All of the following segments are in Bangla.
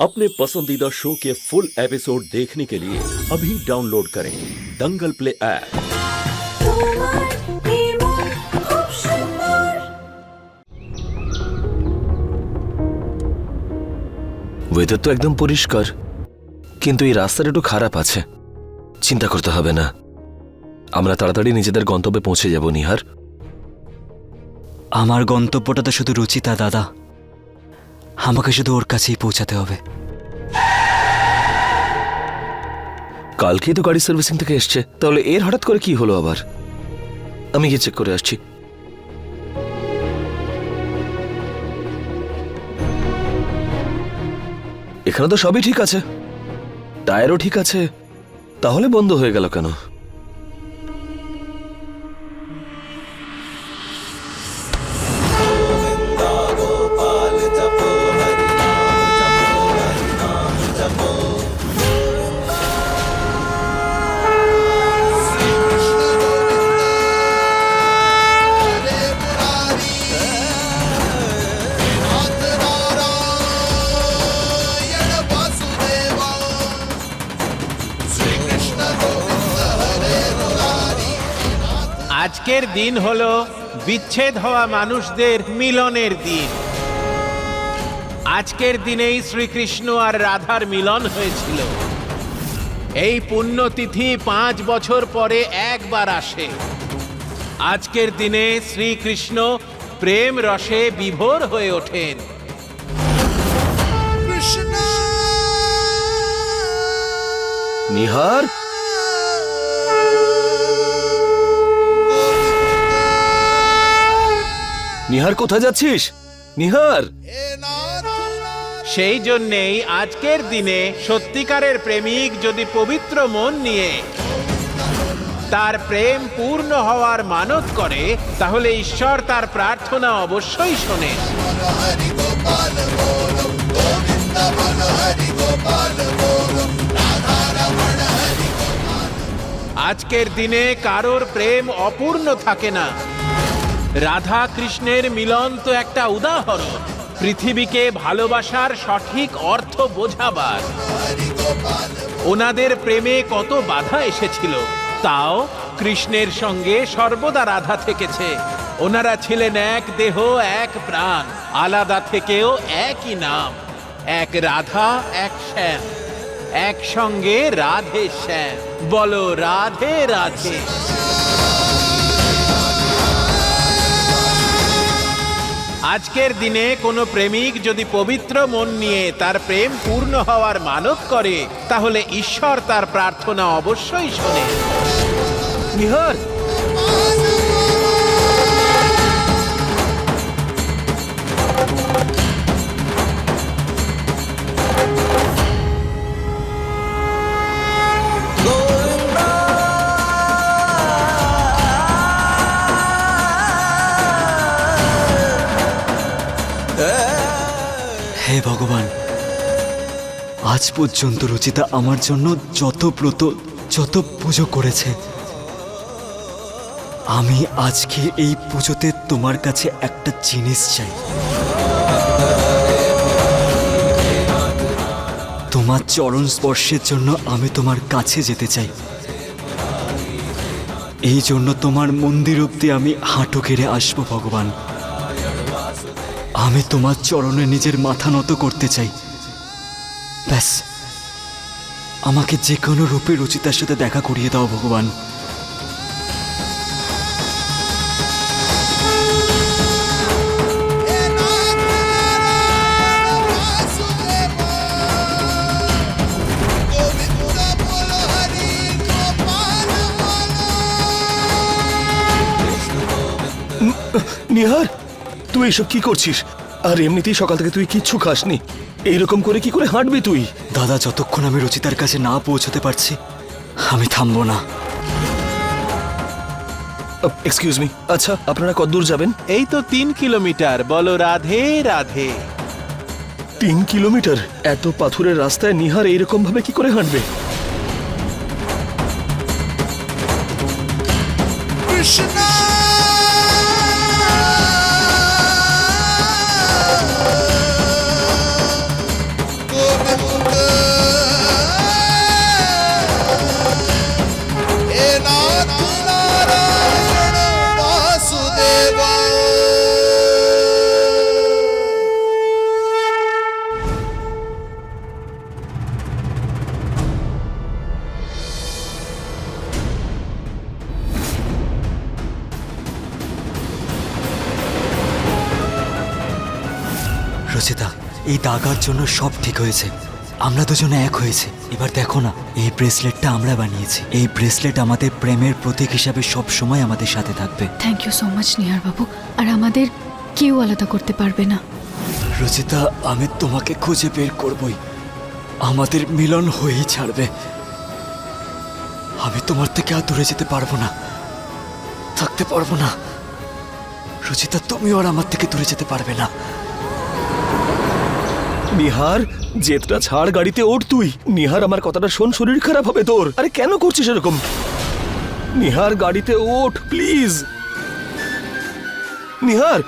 अपने पसंदीदा शो के फुल एपिसोड देखने के लिए अभी डाउनलोड करें दंगल प्ले ऐप তোমার নির্মল খুব সুন্দর ওয়েদার তো একদম পরিষ্কার কিন্তু এই রাস্তাটা একটু খারাপ আছে চিন্তা করতে হবে না আমরা তাড়াতাড়ি নিজেদের গন্তব্যে পৌঁছে যাব নিহার আমার গন্তব্যটা তো শুধু রুচিতা দাদা আমাকে শুধু ওর কাছেই পৌঁছাতে হবে। কালকেই তো গাড়ি সার্ভিসিং থেকে এসছে। তাহলে এর হঠাৎ করে কি হলো আবার? আমি গিয়ে চেক করে আসছি। এখানে তো সবই ঠিক আছে। টায়ারও ঠিক আছে। তাহলে বন্ধ হয়ে গেল কেন? আজকের দিন হলো বিচ্ছেদ হওয়া মানুষদের মিলনের দিন। আজকের দিনেই শ্রীকৃষ্ণ আর রাধার মিলন হয়েছিল। এই পুণ্যতিথি পাঁচ বছর পরে একবার আসে। আজকের দিনে শ্রীকৃষ্ণ প্রেম রসে বিভোর হয়ে ওঠেন। নিহার নিহার কোথায় যাচ্ছিস? নিহার! সেই জন্যেই আজকের দিনে সত্যিকারের প্রেমিক যদি পবিত্র মন নিয়ে তার প্রেম পূর্ণ হওয়ার মানত করে, তাহলে ঈশ্বর তার প্রার্থনা অবশ্যই শোনে। আজকের দিনে কারোর প্রেম অপূর্ণ থাকে না। রাধা কৃষ্ণের মিলন তো একটা উদাহরণ। পৃথিবীকে ভালোবাসার সঠিক অর্থ বোঝাবার। ওনাদের প্রেমে কত বাধা এসেছিল, তাও কৃষ্ণের সঙ্গে সর্বদা রাধা থেকেছে। ওনারা ছিলেন এক দেহ, এক প্রাণ, আলাদা থেকেও একই নাম। এক রাধা, এক শ্যাম। একসঙ্গে রাধে শ্যাম। বলো, রাধে রাধে। আজকের দিনে কোনো প্রেমিক যদি পবিত্র মন নিয়ে তার প্রেম পূর্ণ হওয়ার মানত করে, তাহলে ঈশ্বর তার প্রার্থনা অবশ্যই শোনে। নিহার পর্যন্ত রুচিতা আমার জন্য যত ব্রত, যত পুজো করেছে। আমি আজকে এই পুজোতে তোমার কাছে একটা জিনিস চাই। তোমার চরণ স্পর্শের জন্য আমি তোমার কাছে যেতে চাই। এই জন্য তোমার মন্দির অব্দি আমি হাঁটু কেড়ে আসব, ভগবান। আমি তোমার চরণে নিজের মাথা নত করতে চাই। ব্যাস। আমাকে যে কোনো রূপে রচিতার সাথে দেখা করিয়ে দাও, ভগবান। নিহার, তুই এসব কি করছিস? আর এমনিতেই সকাল থেকে তুই কিচ্ছু খাসনি। এইরকম করে কি করে হাঁটবি তুই? দাদা যতক্ষণ আমি রচিতার কাছে না পৌঁছতে পারছি আমি থামবো না। এক্সকিউজ মি আচ্ছা আপনারা কত দূর যাবেন? এই তো তিন কিলোমিটার বলো রাধে রাধে। তিন কিলোমিটার? এত পাথুরের রাস্তায় নিহার এইরকম ভাবে কি করে হাঁটবে? কৃষ্ণ! এই দাগার জন্য সব ঠিক হয়েছে। আমরা দুজনে এক হয়েছে। এবার দেখো না এই ব্রেসলেটটা আমরা বানিয়েছি। এই ব্রেসলেট আমাদের প্রেমের প্রতীক হিসাবে সব সময় আমাদের সাথে থাকবে। Thank you so much Nihar বাবু। আর আমাদের কেউ আলাদা করতে পারবে না। রচিতা আমি তোমাকে খুঁজে বের করবই। আমাদের মিলন হয়েই ছাড়বে। আমি তোমার থেকে আর দূরে যেতে পারব না। থাকতে পারব না। রচিতা তুমিও আর আমার থেকে দূরে যেতে পারবে না। নিহার, জেদটা ছাড় গাড়িতে ওঠ তুই। নিহার, আমার কথাটা শোন, শরীর খারাপ হবে তোর। আরে কেন করছিস এরকম? নিহার, গাড়িতে ওঠ প্লিজ নিহার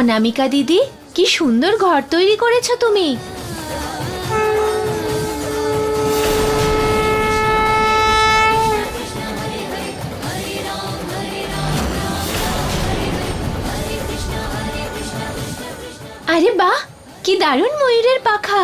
অনামিকা দিদি কি সুন্দর ঘর তৈরি করেছ তুমি। আরে বাহ কি দারুণ ময়ূরের পাখা।